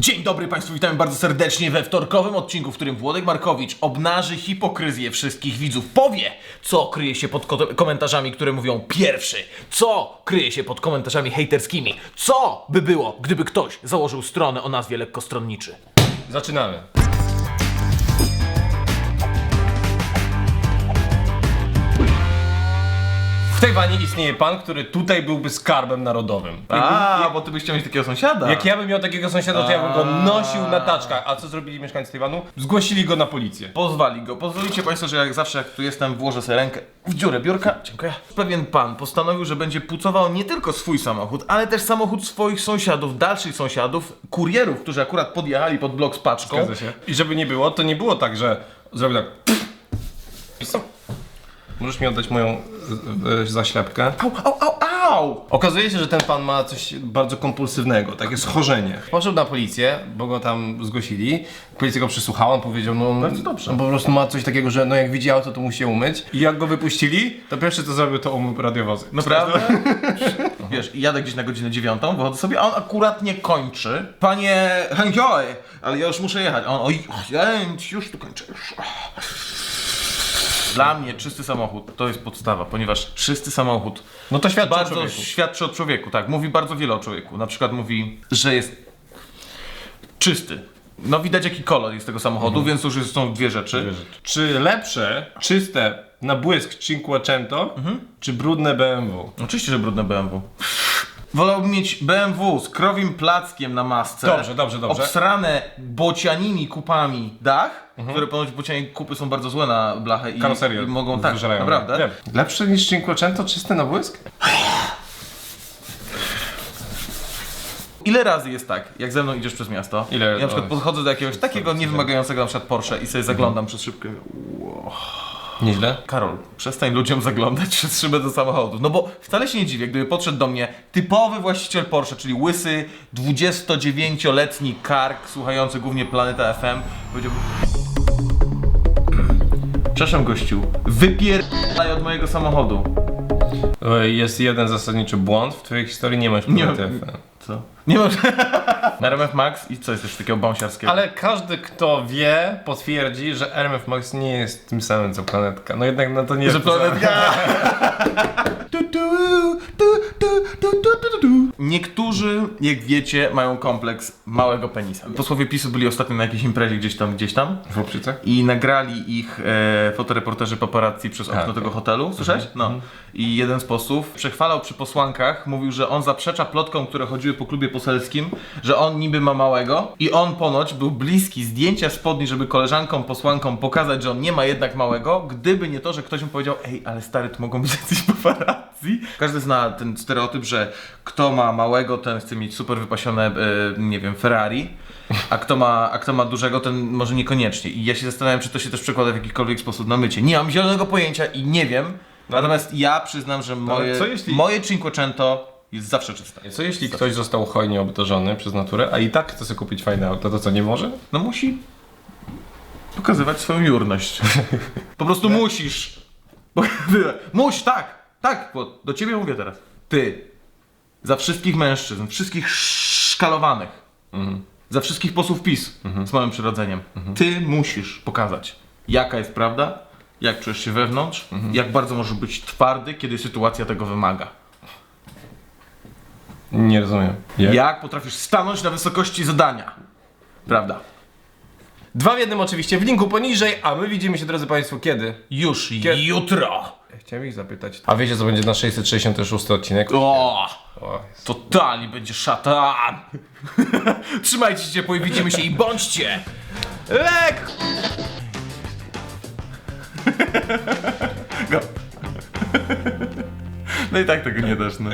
Dzień dobry Państwu, witam bardzo serdecznie we wtorkowym odcinku, w którym Włodek Markowicz obnaży hipokryzję wszystkich widzów. Powie, co kryje się pod ko- komentarzami, które mówią pierwszy, co kryje się pod komentarzami hejterskimi, co by było, gdyby ktoś założył stronę o nazwie lekkostronniczy. Zaczynamy. W Tajwanie istnieje pan, który tutaj byłby skarbem narodowym. A, bo ty byś chciał mieć takiego sąsiada. Jak ja bym miał takiego sąsiada, to ja bym go nosił na taczkach. A co zrobili mieszkańcy Tajwanu? Zgłosili go na policję. Pozwali go. Pozwolicie Państwo, że jak zawsze, jak tu jestem, włożę sobie rękę w dziurę biurka. Dziękuję. Pewien pan postanowił, że będzie pucował nie tylko swój samochód, ale też samochód swoich sąsiadów, dalszych sąsiadów, kurierów, którzy akurat podjechali pod blok z paczką. Zgadza się. I żeby nie było, to nie było tak, że zrobił tak. Możesz mi oddać moją e, e, zaślepkę? Au, au, au, au! Okazuje się, że ten pan ma coś bardzo kompulsywnego, takie schorzenie. Poszedł na policję, bo go tam zgłosili. Policja go przesłuchała, on powiedział, no on, Bardzo dobrze. on po prostu ma coś takiego, że no jak widzi auto, to musi się umyć. I jak go wypuścili, to pierwsze co zrobił, to umył radiowozy. Naprawdę? Wiesz, jadę gdzieś na godzinę dziewiątą, wychodzę sobie, a on akurat nie kończy. Panie Hanjoi, ale ja już muszę jechać. A on, oj, ja już tu kończę. Już. Dla mnie czysty samochód to jest podstawa, ponieważ czysty samochód No to świadczy bardzo o człowieku. świadczy o człowieku, tak. Mówi bardzo wiele o człowieku. Na przykład mówi, że jest czysty. No widać jaki kolor jest tego samochodu, więc już jest- są dwie rzeczy. Czy lepsze, czyste, na błysk Cinquecento, czy brudne BMW? Oczywiście, że brudne BMW. Wolałbym mieć BMW z krowim plackiem na masce. Dobrze, dobrze, dobrze. Obsrane bocianimi kupami dach, które ponoć bocianie kupy są bardzo złe na blachę i, Karoserię i mogą tak, wyżerają. naprawdę. Wiem. Lepsze niż Cinquecento, czyste na błysk? Ile razy jest tak, jak ze mną idziesz przez miasto? Ile- Ja na przykład podchodzę do jakiegoś takiego niewymagającego na przykład Porsche i sobie zaglądam przez szybkę. i mówię. Nieźle. Karol, przestań ludziom zaglądać przez szybę do samochodów. No bo wcale się nie dziwię, gdyby podszedł do mnie typowy właściciel Porsche, czyli łysy, 29-letni kark, słuchający głównie Planeta FM, powiedziałby... Przepraszam gościu, wypierdalaj od mojego samochodu. Jest jeden zasadniczy błąd. W twojej historii nie masz planety FM. Co? Nie mam... Na RMF Max i co jest jeszcze takiego bąsiarskiego? Ale każdy, kto wie, potwierdzi, że RMF Max nie jest tym samym co planetka. No jednak no to nie Że jest to samo. planetka... Tu, tu, tu, tu, tu, tu, tu, tu. Niektórzy, jak wiecie, mają kompleks małego penisa. Posłowie PiSu byli ostatnio na jakiejś imprezie gdzieś tam, gdzieś tam W Chłopczycach? i nagrali ich e, fotoreporterzy paparazzi przez okno okej. tego hotelu. Słyszałeś? No. I jeden z posłów przechwalał przy posłankach, mówił, że on zaprzecza plotkom, które chodziły po klubie poselskim, że on niby ma małego i on ponoć był bliski zdjęcia spodni, żeby koleżankom, posłankom pokazać, że on nie ma jednak małego, gdyby nie to, że ktoś mu powiedział, ej, ale stary, to mogą być jacyś paparazzi. Każdy zna ten stereotyp, że kto ma małego, ten chce mieć super wypasione, e, nie wiem, Ferrari. A kto, ma, a kto ma dużego, ten może niekoniecznie. I ja się zastanawiam, czy to się też przekłada w jakikolwiek sposób na mycie. Nie mam zielonego pojęcia i nie wiem. Natomiast ja przyznam, że moje, co jeśli- moje Cinquecento jest zawsze czyste. Co jeśli ktoś został hojnie obdarzony przez naturę, a i tak chce sobie kupić fajne auto, to co, nie może? No musi pokazywać swoją jurność. Po prostu musisz. Muś, tak, tak, bo do ciebie mówię teraz. Ty, za wszystkich mężczyzn, wszystkich szkalowanych, za wszystkich posłów PiS z małym przyrodzeniem, ty musisz pokazać, jaka jest prawda, jak czujesz się wewnątrz, jak bardzo możesz być twardy, kiedy sytuacja tego wymaga. Nie rozumiem. Jak? Jak potrafisz stanąć na wysokości zadania. Prawda. Dwa w jednym oczywiście w linku poniżej, a my widzimy się drodzy Państwo kiedy? Już jutro. Chciałem ich zapytać. A wiecie co będzie na 666 odcinek? O! O, Totalnie będzie szatan! Trzymajcie się ciepło i widzimy się i bądźcie! Lek! Go. No i tak tego nie dasz, no.